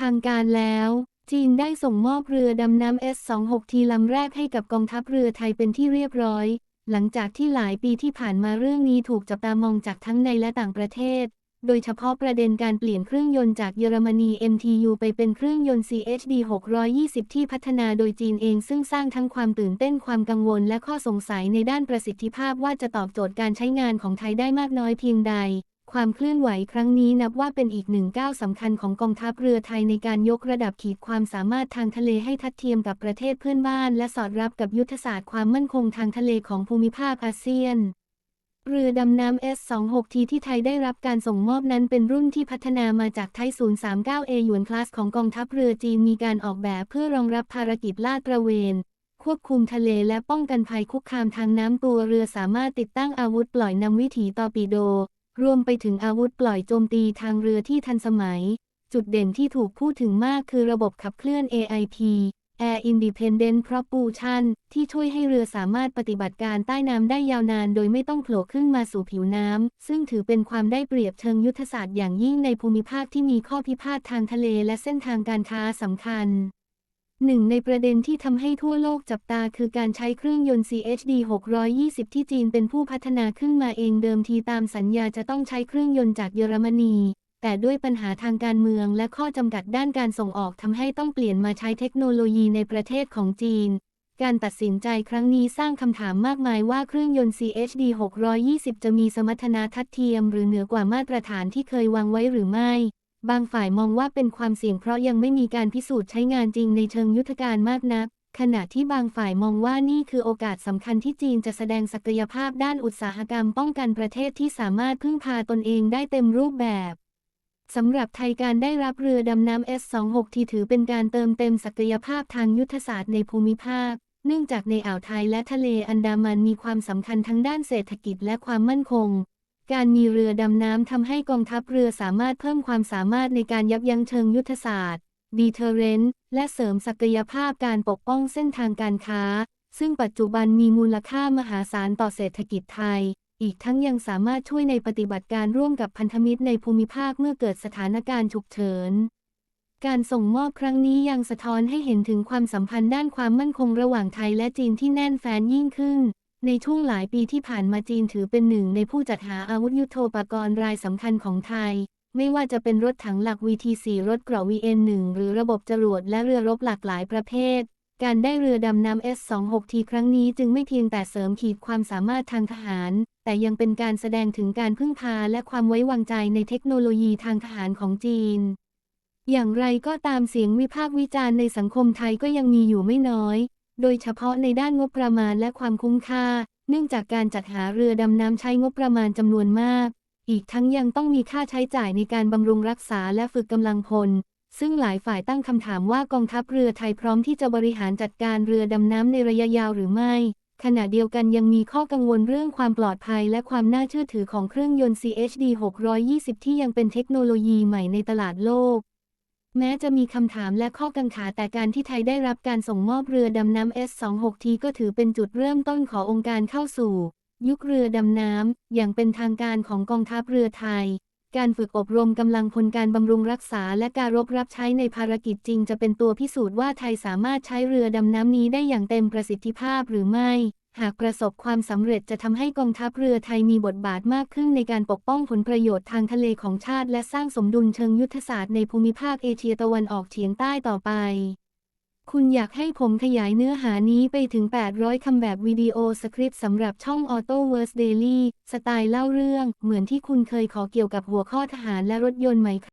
ทางการแล้ว จีนได้ส่งมอบเรือดำน้ำ S-26T ลำแรกให้กับกองทัพเรือไทยเป็นที่เรียบร้อย หลังจากที่หลายปีที่ผ่านมาเรื่องนี้ถูกจับตามองจากทั้งในและต่างประเทศ โดยเฉพาะประเด็นการเปลี่ยนเครื่องยนต์จากเยอรมนี MTU ไปเป็นเครื่องยนต์ CHD 620 ที่พัฒนาโดยจีนเอง ซึ่งสร้างทั้งความตื่นเต้นความกังวล และข้อสงสัยในด้านประสิทธิภาพว่าจะตอบโจทย์การใช้งานของไทยได้มากน้อยเพียงใด ความเคลื่อนไหวครั้งนี้นับว่าเป็นอีกหนึ่งก้าวสำคัญของกองทัพเรือไทยในการยกระดับขีดความสามารถทางทะเลให้ทัดเทียมกับประเทศเพื่อนบ้าน และสอดรับกับยุทธศาสตร์ความมั่นคงทางทะเลของภูมิภาคอาเซียนเรือดำน้ำ S26T ที่ไทยได้รับการส่งมอบนั้นเป็นรุ่นที่พัฒนามาจากไทย 039A หยวนคลาสของกองทัพเรือจีนมีการออกแบบเพื่อรองรับภารกิจลาดตระเวน ควบคุมทะเลและป้องกันภัยคุกคามทางน้ำตัวเรือสามารถติดตั้งอาวุธปล่อยนำวิถีตอร์ปิโด รวมไปถึงอาวุธปล่อยโจมตีทางเรือที่ทันสมัย จุดเด่นที่ถูกพูดถึงมากคือระบบขับเคลื่อน AIP Air Independent Propulsion ที่ช่วยให้เรือสามารถปฏิบัติการใต้น้ำได้ยาวนาน โดยไม่ต้องโผล่ขึ้นมาสู่ผิวน้ำ ซึ่งถือเป็นความได้เปรียบเชิงยุทธศาสตร์อย่างยิ่งในภูมิภาคที่มีข้อพิพาททางทะเลและเส้นทางการค้าสำคัญ หนึ่งในประเด็นที่ทำให้ทั่วโลกจับตาคือการใช้เครื่องยนต์ CHD 620 ที่จีนเป็นผู้พัฒนาขึ้นมาเองเดิมทีตามสัญญาจะต้องใช้เครื่องยนต์จากเยอรมนี แต่ด้วยปัญหาทางการเมืองและข้อจำกัดด้านการส่งออกทำให้ต้องเปลี่ยนมาใช้เทคโนโลยีในประเทศของจีน การตัดสินใจครั้งนี้สร้างคำถามมากมายว่าเครื่องยนต์ CHD 620 จะมีสมรรถนะทัดเทียม หรือเหนือกว่ามาตรฐานที่เคยวางไว้หรือไม่ บางฝ่ายมองว่าเป็นความเสี่ยงเพราะยังไม่มีการพิสูจน์ใช้งานจริงในเชิงยุทธการมากนัก ขณะที่บางฝ่ายมองว่านี่คือโอกาสสำคัญที่จีนจะแสดงศักยภาพด้านอุตสาหกรรมป้องกันประเทศที่สามารถพึ่งพาตนเองได้เต็มรูปแบบสำหรับไทยการได้รับเรือดำน้ำ S26 ที่ถือเป็นการเติมเต็มศักยภาพทางยุทธศาสตร์ในภูมิภาค เนื่องจากในอ่าวไทยและทะเลอันดามันมีความสำคัญทั้งด้านเศรษฐกิจและความมั่นคง การมีเรือดำน้ำทำให้กองทัพเรือสามารถเพิ่มความสามารถในการยับยั้งเชิงยุทธศาสตร์ deterrent และเสริมศักยภาพการปกป้องเส้นทางการค้า ซึ่งปัจจุบันมีมูลค่ามหาศาลต่อเศรษฐกิจไทย อีกทั้งยังสามารถช่วยในปฏิบัติการร่วมกับพันธมิตรในภูมิภาคเมื่อเกิดสถานการณ์ฉุกเฉิน การส่งมอบครั้งนี้ยังสะท้อนให้เห็นถึงความสัมพันธ์ด้านความมั่นคงระหว่างไทยและจีนที่แน่นแฟ้นยิ่งขึ้น ในช่วงหลายปีที่ผ่านมาจีนถือเป็นหนึ่งในผู้จัดหาอาวุธยุโทโธปกรณ์รายสำคัญของไทย ไม่ว่าจะเป็นรถถังหลัก VT4 รถเกราะ VN1 หรือระบบจรวดและเรือรบหลากหลายประเภท การได้เรือดำน้ำ S26T ครั้งนี้จึงไม่เพียงแต่เสริมขีดความสามารถทางทหาร แต่ยังเป็นการแสดงถึงการพึ่งพาและความไว้วางใจในเทคโนโลยีทางทหารของจีน อย่างไรก็ตามเสียงวิพากษ์วิจารณ์ในสังคมไทยก็ยังมีอยู่ไม่น้อย โดยเฉพาะในด้านงบประมาณและความคุ้มค่า เนื่องจากการจัดหาเรือดำน้ำใช้งบประมาณจำนวนมาก อีกทั้งยังต้องมีค่าใช้จ่ายในการบำรุงรักษาและฝึกกำลังพล ซึ่งหลายฝ่ายตั้งคำถามว่ากองทัพเรือไทยพร้อมที่จะบริหารจัดการเรือดำน้ำในระยะยาวหรือไม่ ขณะเดียวกันยังมีข้อกังวลเรื่องความปลอดภัยและความน่าเชื่อถือของเครื่องยนต์ CHD 620 ที่ยังเป็นเทคโนโลยีใหม่ในตลาดโลก แม้จะมีคำถามและข้อกังขาแต่การที่ไทยได้รับการส่งมอบเรือดำน้ำ S26T ก็ถือเป็นจุดเริ่มต้นขององค์การเข้าสู่ ยุคเรือดำน้ำ อย่างเป็นทางการของกองทัพเรือไทย การฝึกอบรมกำลังพลการบำรุงรักษาและการรบรับใช้ในภารกิจจริง จะเป็นตัวพิสูจน์ว่าไทยสามารถใช้เรือดำน้ำนี้ได้อย่างเต็มประสิทธิภาพหรือไม่หากประสบความสำเร็จจะทำให้กองทัพเรือไทยมีบทบาทมากขึ้นในการปกป้องผลประโยชน์ทางทะเลของชาติ และสร้างสมดุลเชิงยุทธศาสตร์ในภูมิภาคเอเชียตะวันออกเฉียงใต้ต่อไป คุณอยากให้ผมขยายเนื้อหานี้ไปถึง 800 คำแบบวิดีโอสคริปต์สำหรับช่อง Auto Verse Daily สไตล์เล่าเรื่อง เหมือนที่คุณเคยขอเกี่ยวกับหัวข้อทหารและรถยนต์ไหม